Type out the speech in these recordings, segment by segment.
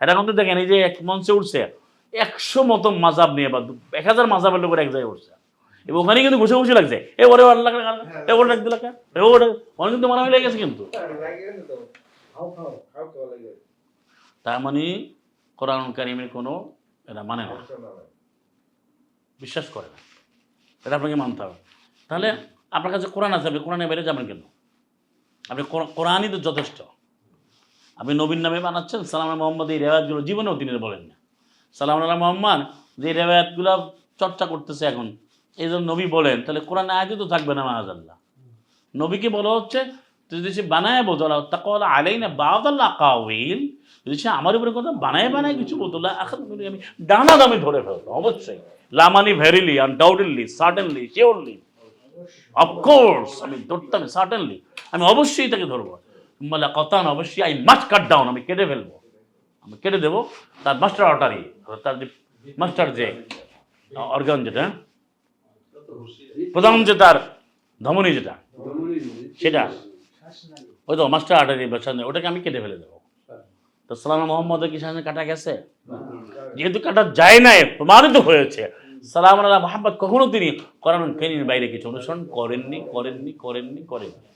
এটা কিন্তু দেখেন, এই যে এক মঞ্চে উঠছে, একশো মতো মাজাব নিয়ে বা এক হাজার মাজাবের লোকের এক জায়গায় উঠছে। এবং ওখানে কিন্তু ঘুষে ঘুষে লাগছে। এ ওরে এ ওরে ডাক দিল এ ওরে অনেক কিন্তু লেগে গেছে কিন্তু। তার মানে কোরআন কারিমের কোনো এটা মানে না। বিশ্বাস করে না। এটা আপনাকে মানতে হবে। তাহলে আপনার কাছে কোরআন আছে, আপনি কোরআনে বেড়ে যাবেন কেন? আপনি কোরআ- কোরআনই তো যথেষ্ট। আপনি নবীন নামে বানাচ্ছেন, সালাম আল্লাহ মোহাম্মদ, এই রেওয়ায়তগুলো জীবনেও তিনি বলেন না। সালাম আল্লাহ মোহাম্মদ, যে রেওয়ায়তগুলো চর্চা করতেছে এখন, এই জন্য নবী বলেন, তাহলে কোরআন আয়াতে তো থাকবে না মাহাজাল্লাহ নবীকে বলা হচ্ছে যদি সে বানায় বলতো তাকল আলাই না বাদাল্লাহ কাউইল যদি সে আমার উপরে কথা বানায় বানায় কিছু বলতো এখন আমি ডানা দামে ধরে ফেলতো অবশ্যই। লামানি verily, undoubtedly certainly surely. Of course আমি ধরতাম সার্টেনলি আমি অবশ্যই তাকে ধরবো। মানে কথা অবশ্যই আই মাস্ট কাট ডাউন আমি কেটে ফেলব। আমি কেটে দেবো তার মাস্টার অর্টারি তার যে মাস্টার যে অর্গান যেটা প্রধান যে তার ধমনী যেটা, সেটা। ওই তো মাস্টার আর্টারি বা ওটাকে আমি কেটে ফেলে দেবো। তো সালাম মোহাম্মদের কি সামনে কাটা গেছে? যেহেতু কাটা যায় নাই, প্রমাণিত হয়েছে। সালাম আল্লাহ মোহাম্মদ, কখনো তিনি কোরআন কেনির বাইরে কিছু অনুসরণ করেননি করেননি করেননি করেননি।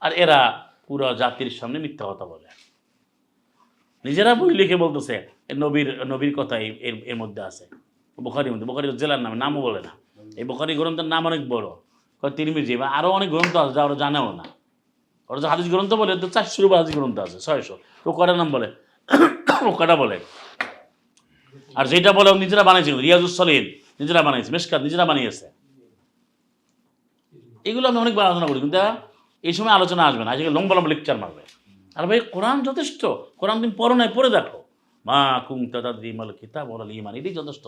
আর এরা পুরো জাতির সামনে মিথ্যা কথা বলে। নিজেরা বই লিখে বলতেছে নবীর নবীর কথা এই- এর মধ্যে আছে। বোখারির মধ্যে বোখারি জেলার নামে, নামও বলে না। এই বোখারি গ্রন্থের নাম অনেক বড়। তিরমিজি, বা আরও অনেক গ্রন্থ আছে যা ওরা জানেও না। ওরা যে হাদিস গ্রন্থ বলে তো চারশোর উপর হাদিস গ্রন্থ আছে, ছয়শো। তো কটা নাম বলে? ও কটা বলে? আর যেটা বলে নিজেরা বানাইছে রিয়াজুস সলিন নিজেরা বানাইছে, মেশকাত নিজেরা বানিয়েছে। এগুলো আমি অনেকবার আলোচনা করি, কিন্তু এই সময় আলোচনা আসবে না, আজকে লম্বা লম্বা লেকচার মারবে। আর ভাই, কোরআন যথেষ্ট, কোরআন তুমি পড়ো নাই, পড়ে দেখো। মা কুম তাদাদিমাল কিতাব ওরাল ইমান এটাই যথেষ্ট।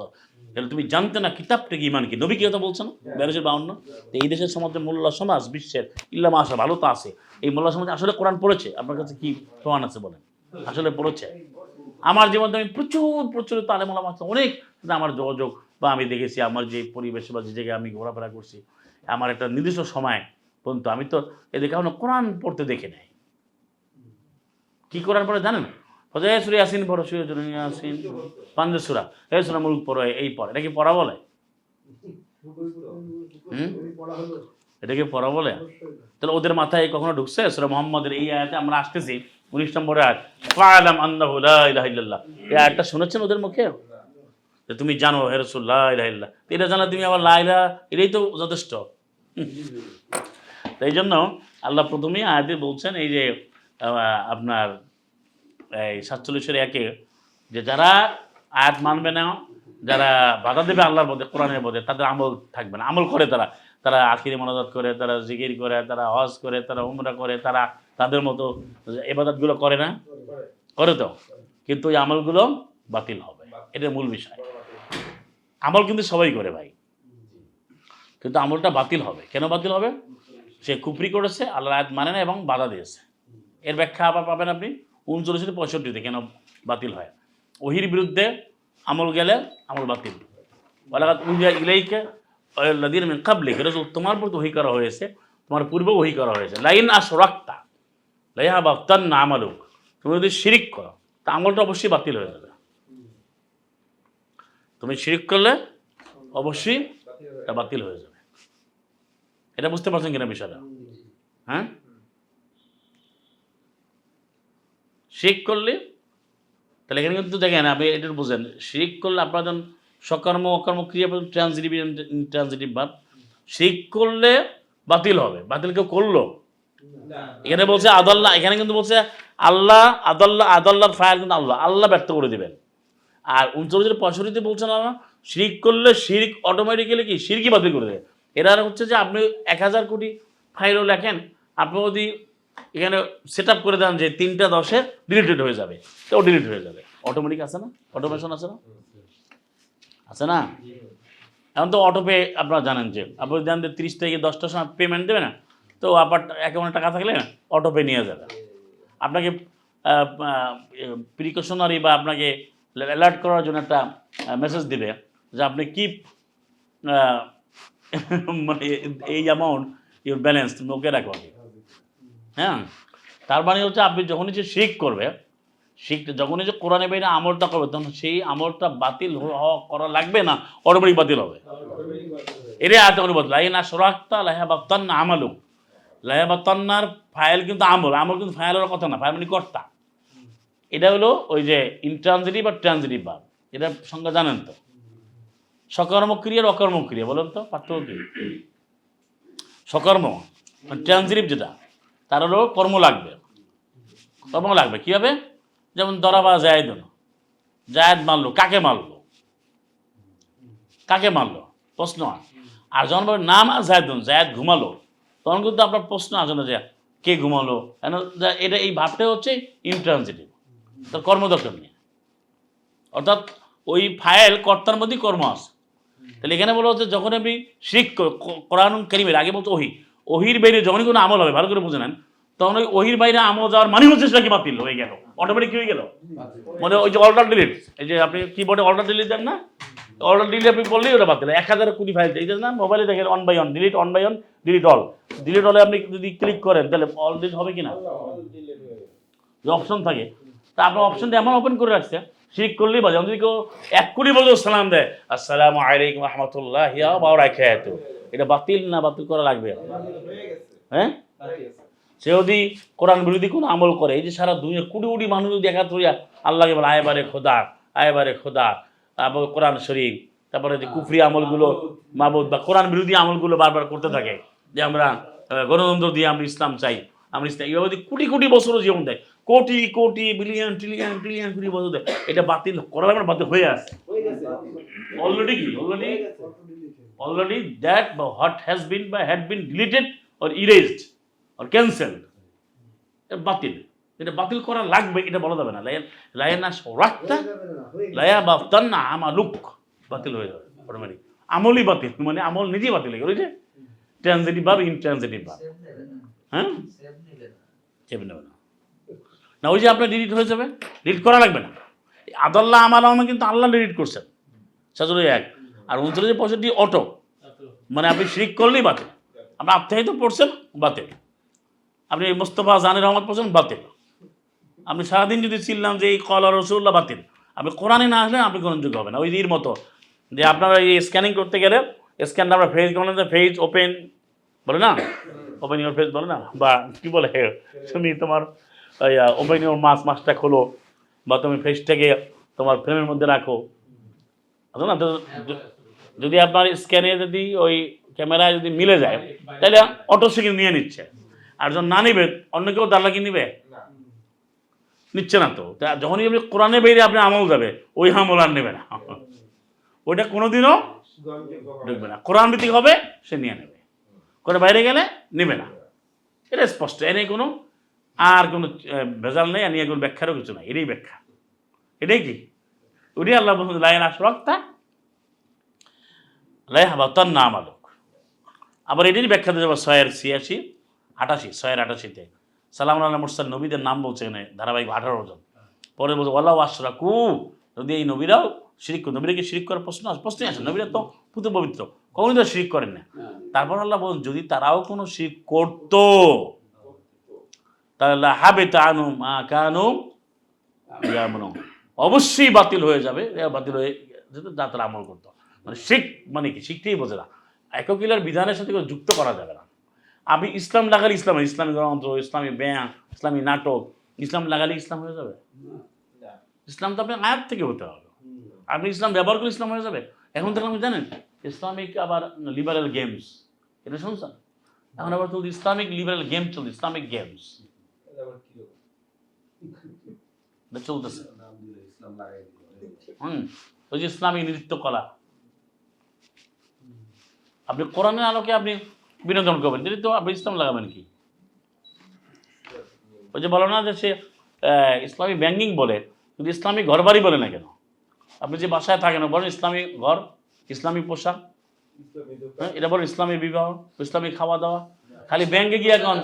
তাহলে তুমি জানতে না কিতাবটা কি ইমান কি? নবী কি কথা বলছেন? বেরোশের বাউন্ন। তো এই দেশের সমাজে মোল্লা সমাজ, বিশ্বের, ইল্লা মাসা ভালো তো আছে। এই মোল্লা সমাজ আসলে কোরআন পড়েছে? আপনার কাছে কি প্রমাণ আছে বলেন? আসলে পড়েছে? আমার জীবনে আমি প্রচুর প্রচুর তালেমালা আছে। অনেক আমার যোগাযোগ বা আমি দেখেছি, আমার যে পরিবেশে বা যে জায়গায় আমি ঘোরাফেরা করছি, আমার একটা নির্দিষ্ট সময় পর্যন্ত আমি তো এদের কারণে কোরআন পড়তে দেখে নাই। কি কোরআন পড়ে জানেন? হজয় সুরে আসিন পড়ো, সুরে আসিন পান্দের সুরা। এই সুরা মুলুক পড়ো, এই পড়ে। এটা কি পড়া বলে? হুম? এটা কি পড়া বলে? তাহলে ওদের মাথায় কখনো ঢুকছে? সুরা মোহাম্মদের এই আয়াতে আমরা আসতেছি। উনিশ নম্বরে আয়াত ফালাম আন্নাহু লা ইলাহা এই আয়াতটা শুনেছেন ওদের মুখে? যে তুমি জানো হে রাসূলুল্লাহ লা ইলাহা এটা জানা তুমি আবার লা এটাই তো যথেষ্ট। তাই জন্য আল্লাহ প্রথমেই আয়াতে বলছেন, এই যে আপনার এই সাতচল্লিশের একে, যে যারা আয়াত মানবে না, যারা বাধা দেবে আল্লাহর মধ্যে, কোরআনের মধ্যে, তাদের আমল থাকবে না। আমল করে তারা। তারা আখিরি মনাজাত করে, তারা জিকির করে, তারা হজ করে, তারা উমরা করে, তারা তাদের মতো এবাদতগুলো করে না? করে তো। কিন্তু ওই আমলগুলো বাতিল হবে। এটা মূল বিষয়। আমল কিন্তু সবাই করে ভাই। কিন্তু আমলটা বাতিল হবে। কেন বাতিল হবে? সে কুপরি করেছে, আল্লাহ আয়াত মানে না এবং বাধা দিয়েছে। এর ব্যাখ্যা আবার পাবেন আপনি উনচল্লিশ পঁয়ষট্টিতে, কেন বাতিল হয়? ওহির বিরুদ্ধে আমল গেলে আমল বাতিল। উহিয়া ইলাইকে লাদির মিন কাবলিক রসুল তোমার প্রতি ওহি করা হয়েছে, তোমার পূর্বে ওহি করা হয়েছে। লাইন লাইহা না আমালুক, তুমি যদি শিরিক করো, তা অবশ্যই বাতিল হয়ে যাবে। তুমি শিরিক করলে অবশ্যই এটা বাতিল হয়ে যাবে। এটা বুঝতে পারছেন কিনা বিষয়টা? হ্যাঁ? শিরিক করলে, তাহলে এখানে কিন্তু দেখেন, আপনি এটা বুঝেন, শিরিক করলে আপনার সকর্ম অকর্ম ক্রিয়া ট্রানজিটিভ ট্রানজিটিভ ভাব শিরিক করলে বাতিল হবে। বাতিল কেউ করল? এখানে বলছে আদাল্লাহ এখানে কিন্তু বলছে আল্লাহ আদাল্লাহ আদাল্লাহর ফায়ার কিন্তু আল্লাহ। আল্লাহ ব্যর্থ করে দেবেন। আর উনচল্লিশের পঁয়ষট্টিতে বলছেন আল্লাহ শিরিক করলে শিরিক অটোমেটিক্যালি কি? শিরকি বাতিল করে দেবে। এরা হচ্ছে যে আপনি এক হাজার কোটি ফাইলও লেখেন আপনি যদি এখানে সেট আপ করে দেন যে তিনটা দশে ডিলিটেড হয়ে যাবে তো ডিলিট হয়ে যাবে। অটোমেটিক আছে না? অটোমেশন আছে না? আছে না? এখন তো অটোপে আপনারা জানেন যে, আপনি দেন যে তিরিশ থেকে দশটার সময় পেমেন্ট দেবে না, তো আবার অ্যাকাউন্টে টাকা থাকলে না অটোপে নিয়ে যাবে। আপনাকে প্রিকশনারি বা আপনাকে অ্যালার্ট করার জন্য একটা মেসেজ দিবে যে আপনি কি মানে এই অ্যামাউন্ট ইউর ব্যালেন্স তুমি ওকে রাখো হ্যাঁ? তার মানে হচ্ছে আপনি যখন যে শিখ করবে শিখ যখনই যে কোরআনে বাইরে আমলটা করবে, তখন সেই আমলটা বাতিল হওয়া করা লাগবে না, অটোমেটিক বাতিল হবে। এরে আতে করে বদলা এই না সরাক্তা লাহাবাত্তান না আমালু লাহাবাত্তান্নার ফাইল কিন্তু আমল। আমল কিন্তু ফাইলের কথা না, ফাইল মানে কর্তা। এটা হলো ওই যে ইন্ট্রানজিটিভ আর ট্রানজিটিভ ভাব। এটা সংজ্ঞা জানেন তো? সকর্ম ক্রিয়া আর অকর্ম ক্রিয়া, বলেন তো পার্থক্য কি? সকর্ম ট্রানজিটিভ যেটা, তার হলো কর্ম লাগবে। কর্ম লাগবে। কী হবে? যেমন দরাবা জায়দ জায়দ মারলো, কাকে মারলো? কাকে মারলো? প্রশ্ন আর যখন নাম জায়দুন জায়দ ঘুমালো, তখন কিন্তু আপনার প্রশ্ন আসে না যে কে ঘুমালো? কেন? এটা এই ভাবটা হচ্ছে ইন্ট্রানজিটিভ তার কর্মদর্শন নিয়ে। অর্থাৎ ওই ফাইল কর্তার মধ্যেই কর্ম আছে। তাহলে এখানে বলা হচ্ছে যখন আপনি শিখ কোরআন করিমের, আগে বলতো ওহি। ওহির বাইরে যখনই কোনো আমল হবে, ভালো করে বুঝে নেন তখন ওই ওহির বাইরে আমল যাওয়ার মানে হচ্ছে সেটা কি বাতিল? হয়ে গেল। অটোমেটিক হয়ে গেল? মানে ওই যে অল্টার ডিলিট এই যে আপনি কিবোর্ডে অল্টার ডিলিট দেন না? অল্টার ডিলিট আপনি বললেই ওটা বাতিল। এক হাজার কুড়ি ফাইল এই না মোবাইলে দেখেন one by one delete one by one delete all delete অলে আপনি যদি ক্লিক করেন, তাহলে অল ডিলিট হবে কি না যে অপশন থাকে। তা আপনার অপশনটা এমন ওপেন করে রাখছে শিখ করলেই বাজে। যদি কেউ এক কোটি বলতে সালাম দেয়, আসসালামু আলাইকুম রহমতুল্লাহ বাউরা খেয়াত এটা বাতিল না বাতিল করা লাগবে? হ্যাঁ? সে যদি কোরআন বিরোধী কোনো আমল করে এই যে সারা দুনিয়া কোটি কোটি মানুষ যদি দেখা তুই আল্লাহকে বলে আয়বারে খোদা আয়বারে খোদা তারপর কোরআন শরীফ তারপরে যে কুফরি আমলগুলো মাবুদ বা কোরআন বিরোধী আমলগুলো বারবার করতে থাকে যে আমরা গণতন্ত্র দিয়ে আমরা ইসলাম চাই আমরা ইসলাম এইভাবে যদি কোটি কোটি বছরও জীবন দেয় crore crore billion trillion trillion কোটি বছর দেয় এটা বাতিল করা লাগবে না, বাতিল হয়ে আসে অলরেডি কি? অলরেডি অলরেডি that বা has been বিন বা been been or erased or এটা বাতিল। এটা বাতিল করা লাগবে, এটা বলা যাবে না। লায়া- লায়ানা সরাক্তা লায়া বাফতান না আমালুক। বাতিল হয়ে যাবে অটোমেটিক আমলই বাতিল মানে আমল নিজেই বাতিল হয়ে গেল যে ট্রানজিটিভ ভাব ইনট্রানজিটিভ ভাব। হ্যাঁ? চেপে নেবে না। না, ওই যে আপনার ডিলিট হয়ে যাবে ডিলিট করা লাগবে না। আদাল্লাহ আমার আমার কিন্তু আল্লাহ ডিলিট করছেন। সাজুর এক। আর উনচল্লিশ পঁয়ষট্টি অটো। মানে আপনি শিরিক করলেই বাতিল। আপনি আত্মাহিত পড়ছেন, বাতিল। আপনি মোস্তফা জানের রহমত পড়ছেন, বাতিল। আপনি সারাদিন যদি চিনলাম যে এই কলা রসুল্লাহ বাতিল, আপনি কোরআনে না আসলে আপনি গ্রহণযোগ্য হবে না, ওই ইর মতো। যে আপনারা এই স্ক্যানিং করতে গেলে স্ক্যানটা আমরা ফেজ করেন ফেজ ওপেন বলে না? ওপেন ইউর ফেজ বলে না? বা কি বলে? তুমি তোমার ওপেন ইউর মাস মাসটা খোলো, বা তুমি ফেসটাকে তোমার ফ্রেমের মধ্যে রাখো। না? তো যদি আপনার স্ক্যানে যদি ওই ক্যামেরায় যদি মিলে যায়, তাহলে অটো সিকিং নিয়ে নিচ্ছে। আর যখন না নিবে অন্য কেউ তার কি নিবে? নিচ্ছে না তো। তা যখনই আপনি কোরআনে বেরিয়ে আপনি আমল যাবে ওই আমল আর নেবে না। ওইটা কোনোদিনও ঢুকবে না। কোরআন ভিত্তিক হবে সে নিয়ে নেবে। করে বাইরে গেলে নেবে না। এটা স্পষ্ট এ নিয়ে কোনো আর কোনো ভেজাল নেই আর নিয়ে কোনো ব্যাখ্যারও কিছু নাই। এটাই ব্যাখ্যা। এটাই কি? ওটাই আল্লাহ বলছেন লাইন আসরক্তা লাই হাবাতার নাম আলোক আবার এটারই ব্যাখ্যা দিয়ে যাব ছয়ের ছিয়াশি। আটাশি ছয়ের আটাশিতে। সালাম আল্লাহ মুরসাল নবীদের নাম বলছে এখানে ধারাবাহিক আঠারো জন। পরে বলছে ওয়াল্লাহ আশরাকু যদি এই নবীরাও শিরিক করে নবীরা কি শিরিক করার প্রশ্ন প্রশ্নই আছে নবীরা তো পুত পবিত্র কখনই তো শিরিক করেন না। তারপর আল্লাহ বলুন যদি তারাও কোনো শিরিক করতো তাহলে হাবে তানু মা কানু অবশ্যই বাতিল হয়ে যাবে বাতিল হয়ে যেত যা তারা আমল করতো। মানে শিখ মানে কি? শিখতেই বোঝে না। এককিলার বিধানের সাথে যুক্ত করা যাবে না। আপনি ইসলাম লাগালে ইসলাম ইসলামী গ্রন্থ ইসলামী ব্যায়াম ইসলামী নাটক ইসলাম লাগালে ইসলাম হয়ে যাবে। ইসলাম তো আপনার আয়াত থেকে হতে হবে। আপনি ইসলাম ব্যবহার করে ইসলাম হয়ে যাবে। এখন থেকে আপনি জানেন ইসলামিক আবার লিবারেল গেমস এটা শুনছেন? এখন আবার চলছে ইসলামিক লিবারেল গেম চলছে ইসলামিক গেমস চলতেছে। হুম ওই যে ইসলামী নৃত্যকলা আপনি কোরআনের আলোকে আপনি বিনোদন করবেন, যদি তো আপনি ইসলাম লাগাবেন কি? ওই যে বলো না যে সে ইসলামী ব্যাঙ্কিং বলে, কিন্তু ইসলামী ঘর বাড়ি বলে না কেন? আপনি যে বাসায় থাকেন বলেন ইসলামী ঘর, ইসলামী পোশাক হ্যাঁ এটা বলেন ইসলামী বিবাহ, ইসলামী খাওয়া দাওয়া খালি ব্যাংকে গিয়ে এখন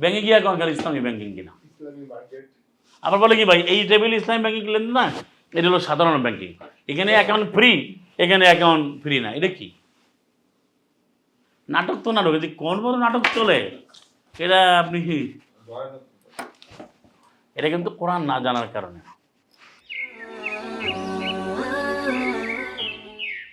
ব্যাংকে গিয়ে এখন খালি ইসলামী ব্যাংকিং কিনা? আবার বলে কি ভাই, এই টেবিল ইসলামী ব্যাংকিং লেনদেন না, এটা হলো সাধারণ ব্যাংকিং এখানে অ্যাকাউন্ট ফ্রি এখানে অ্যাকাউন্ট ফ্রি না, এটা কি? নাটক তো নাটক যদি কোন বড় নাটক চলে? এটা আপনি এটা কিন্তু কোরআন না জানার কারণে।